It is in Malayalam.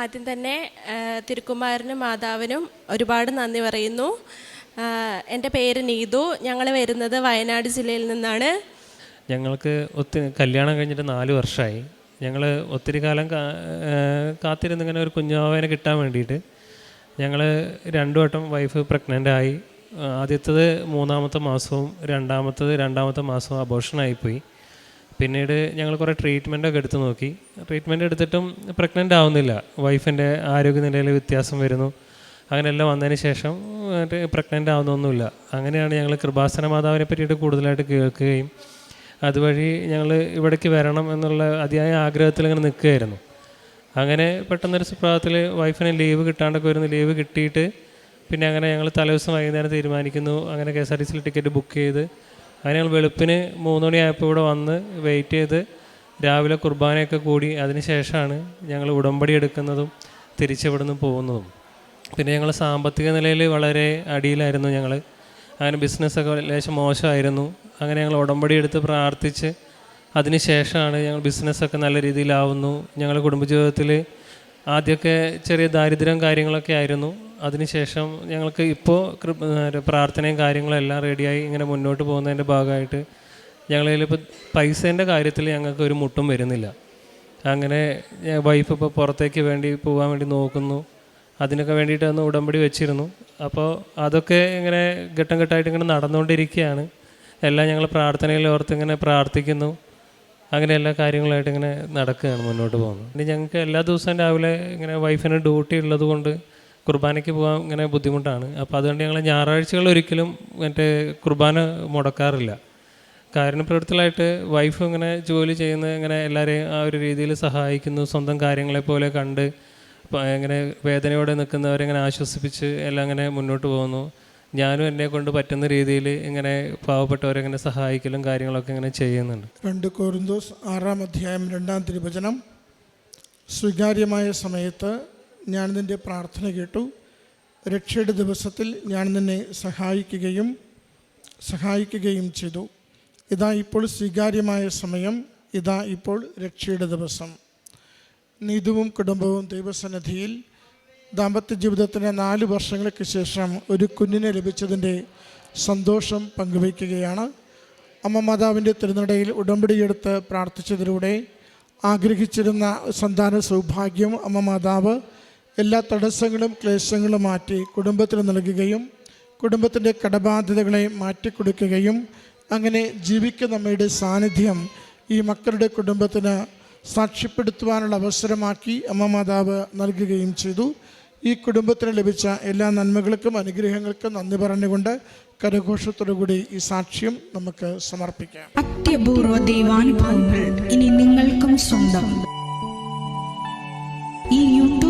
ആദ്യം തന്നെ തിരുക്കുമാരനും മാതാവിനും ഒരുപാട് നന്ദി പറയുന്നു. എന്റെ പേര് നീതു. ഞങ്ങൾ വരുന്നത് വയനാട് ജില്ലയിൽ നിന്നാണ്. ഞങ്ങൾക്ക് ഒത്തിരി കല്യാണം കഴിഞ്ഞിട്ട് നാല് വർഷമായി ഞങ്ങൾ ഒത്തിരി കാലം കാത്തിരുന്ന് ഇങ്ങനെ ഒരു കുഞ്ഞാവേനെ കിട്ടാൻ വേണ്ടിയിട്ട് ഞങ്ങൾ രണ്ടു വട്ടം വൈഫ് പ്രഗ്നന്റ് ആയി. ആദ്യത്തത് മൂന്നാമത്തെ മാസവും രണ്ടാമത്തത് രണ്ടാമത്തെ മാസവും അബോഷനായിപ്പോയി പിന്നീട് ഞങ്ങൾ കുറേ ട്രീറ്റ്മെന്റൊക്കെ എടുത്തു നോക്കി. ട്രീറ്റ്മെന്റ് എടുത്തിട്ടും പ്രഗ്നന്റ് ആവുന്നില്ല. വൈഫിന്റെ ആരോഗ്യനിലയിൽ വ്യത്യാസം വരുന്നു. അങ്ങനെയെല്ലാം വന്നതിന് ശേഷം പ്രഗ്നന്റ് ആവുന്നൊന്നുമില്ല. അങ്ങനെയാണ് ഞങ്ങൾ കൃപാസന മാതാവിനെ പറ്റിയിട്ട് കൂടുതലായിട്ട് കേൾക്കുകയും അതുവഴി ഞങ്ങൾ ഇവിടേക്ക് വരണം എന്നുള്ള അതിയായ ആഗ്രഹത്തിൽ ഇങ്ങനെ നിൽക്കുകയായിരുന്നു. അങ്ങനെ പെട്ടെന്നൊരു സുപ്രഭാതത്തിൽ വൈഫിന് ലീവ് കിട്ടാണ്ടൊക്കെ വരുന്ന ലീവ് കിട്ടിയിട്ട് പിന്നെ അങ്ങനെ ഞങ്ങൾ തലേദിവസം വൈകുന്നേരം തീരുമാനിക്കുന്നു. അങ്ങനെ കെ എസ് ആർ ടി സിയിൽ ടിക്കറ്റ് ബുക്ക് ചെയ്ത് അങ്ങനെ ഞങ്ങൾ വെളുപ്പിന് മൂന്ന് മണിയായപ്പോൾ ഇവിടെ വന്ന് വെയിറ്റ് ചെയ്ത് രാവിലെ കുർബാനയൊക്കെ കൂടി അതിന് ശേഷമാണ് ഞങ്ങൾ ഉടമ്പടി എടുക്കുന്നതും തിരിച്ചിവിടുന്ന് പോകുന്നതും. പിന്നെ ഞങ്ങൾ സാമ്പത്തിക നിലയിൽ വളരെ അടിയിലായിരുന്നു ഞങ്ങൾ. അങ്ങനെ ബിസിനസ്സൊക്കെ ലേശം മോശമായിരുന്നു. അങ്ങനെ ഞങ്ങൾ ഉടമ്പടി എടുത്ത് പ്രാർത്ഥിച്ച് അതിന് ശേഷമാണ് ഞങ്ങൾ ബിസിനസ്സൊക്കെ നല്ല രീതിയിലാവുന്നു. ഞങ്ങളുടെ കുടുംബജീവിതത്തിൽ ആദ്യമൊക്കെ ചെറിയ ദാരിദ്ര്യം കാര്യങ്ങളൊക്കെ ആയിരുന്നു. അതിനുശേഷം ഞങ്ങൾക്ക് ഇപ്പോൾ പ്രാർത്ഥനയും കാര്യങ്ങളും എല്ലാം റെഡിയായി ഇങ്ങനെ മുന്നോട്ട് പോകുന്നതിന്റെ ഭാഗമായിട്ട് ഞങ്ങളിപ്പോൾ പൈസേന്റെ കാര്യത്തിൽ ഞങ്ങൾക്ക് ഒരു മുട്ടും വരുന്നില്ല. അങ്ങനെ വൈഫ് ഇപ്പോൾ പുറത്തേക്ക് വേണ്ടി പോകാൻ വേണ്ടി നോക്കുന്നു. അതിനൊക്കെ വേണ്ടിയിട്ട് അന്ന് ഉടമ്പടി വെച്ചിരുന്നു. അപ്പോൾ അതൊക്കെ ഇങ്ങനെ ഘട്ടം ഘട്ടമായിട്ട് ഇങ്ങനെ നടന്നുകൊണ്ടിരിക്കുകയാണ്. എല്ലാം ഞങ്ങൾ പ്രാർത്ഥനയിൽ ഓർത്ത് ഇങ്ങനെ പ്രാർത്ഥിക്കുന്നു. അങ്ങനെ എല്ലാ കാര്യങ്ങളായിട്ട് ഇങ്ങനെ നടക്കുകയാണ് മുന്നോട്ട് പോകുന്നത്. ഇനി ഞങ്ങൾക്ക് എല്ലാ ദിവസവും രാവിലെ ഇങ്ങനെ വൈഫിന് ഡ്യൂട്ടി ഉള്ളത് കൊണ്ട് കുർബാനയ്ക്ക് പോകാൻ ഇങ്ങനെ ബുദ്ധിമുട്ടാണ്. അപ്പോൾ അതുകൊണ്ട് ഞങ്ങൾ ഞായറാഴ്ചകൾ ഒരിക്കലും മറ്റേ കുർബാന മുടക്കാറില്ല. കാരണപ്രവർത്തനമായിട്ട് വൈഫ് ഇങ്ങനെ ജോലി ചെയ്യുന്ന ഇങ്ങനെ എല്ലാവരെയും ആ ഒരു രീതിയിൽ സഹായിക്കുന്നു. സ്വന്തം കാര്യങ്ങളെ പോലെ കണ്ട് ഇങ്ങനെ വേദനയോടെ നിൽക്കുന്നവരെ ഇങ്ങനെ ആശ്വസിപ്പിച്ച് എല്ലാം അങ്ങനെ മുന്നോട്ട് പോകുന്നു. ഞാനും എന്നെ കൊണ്ട് പറ്റുന്ന രീതിയിൽ ഇങ്ങനെ പാവപ്പെട്ടവരെ ഇങ്ങനെ സഹായിക്കലും കാര്യങ്ങളൊക്കെ ഇങ്ങനെ ചെയ്യുന്നുണ്ട്. രണ്ട് കോരിന്തോസ് ആറാം അധ്യായം രണ്ടാം തിരുവചനം. സ്വീകാര്യമായ സമയത്ത് ഞാൻ നിന്റെ പ്രാർത്ഥന കേട്ടു. രക്ഷയുടെ ദിവസത്തിൽ ഞാൻ നിന്നെ സഹായിക്കുകയും സഹായിക്കുകയും ചെയ്തു. ഇതാ ഇപ്പോൾ സ്വീകാര്യമായ സമയം. ഇതാ ഇപ്പോൾ രക്ഷയുടെ ദിവസം. നീതുവും കുടുംബവും ദൈവസന്നിധിയിൽ ദാമ്പത്യ ജീവിതത്തിന്റെ നാല് വർഷങ്ങൾക്ക് ശേഷം ഒരു കുഞ്ഞിനെ ലഭിച്ചതിന്റെ സന്തോഷം പങ്കുവയ്ക്കുകയാണ്. അമ്മ മാതാവിന്റെ തിരുനടയിൽ ഉടമ്പടിയെടുത്ത് പ്രാർത്ഥിച്ചതിലൂടെ ആഗ്രഹിച്ചിരുന്ന സന്താന സൗഭാഗ്യം അമ്മ മാതാവ് എല്ലാ തടസ്സങ്ങളും ക്ലേശങ്ങളും മാറ്റി കുടുംബത്തിന് നൽകുകയും കുടുംബത്തിന്റെ കടബാധ്യതകളെ മാറ്റിക്കൊടുക്കുകയും അങ്ങനെ ജീവിക്കുന്ന അമ്മയുടെ സാന്നിധ്യം ഈ മക്കളുടെ കുടുംബത്തിന് സാക്ഷ്യപ്പെടുത്തുവാനുള്ള അവസരമാക്കി അമ്മ മാതാവ് നൽകുകയും ചെയ്തു. ഈ കുടുംബത്തിന് ലഭിച്ച എല്ലാ നന്മകൾക്കും അനുഗ്രഹങ്ങൾക്കും നന്ദി പറഞ്ഞുകൊണ്ട് കരഘോഷത്തോടുകൂടി ഈ സാക്ഷ്യം നമുക്ക് സമർപ്പിക്കാം. അത്യപൂർവ ദൈവാനുഭവങ്ങൾ ഇനി നിങ്ങൾക്കും സ്വന്തം. ഈ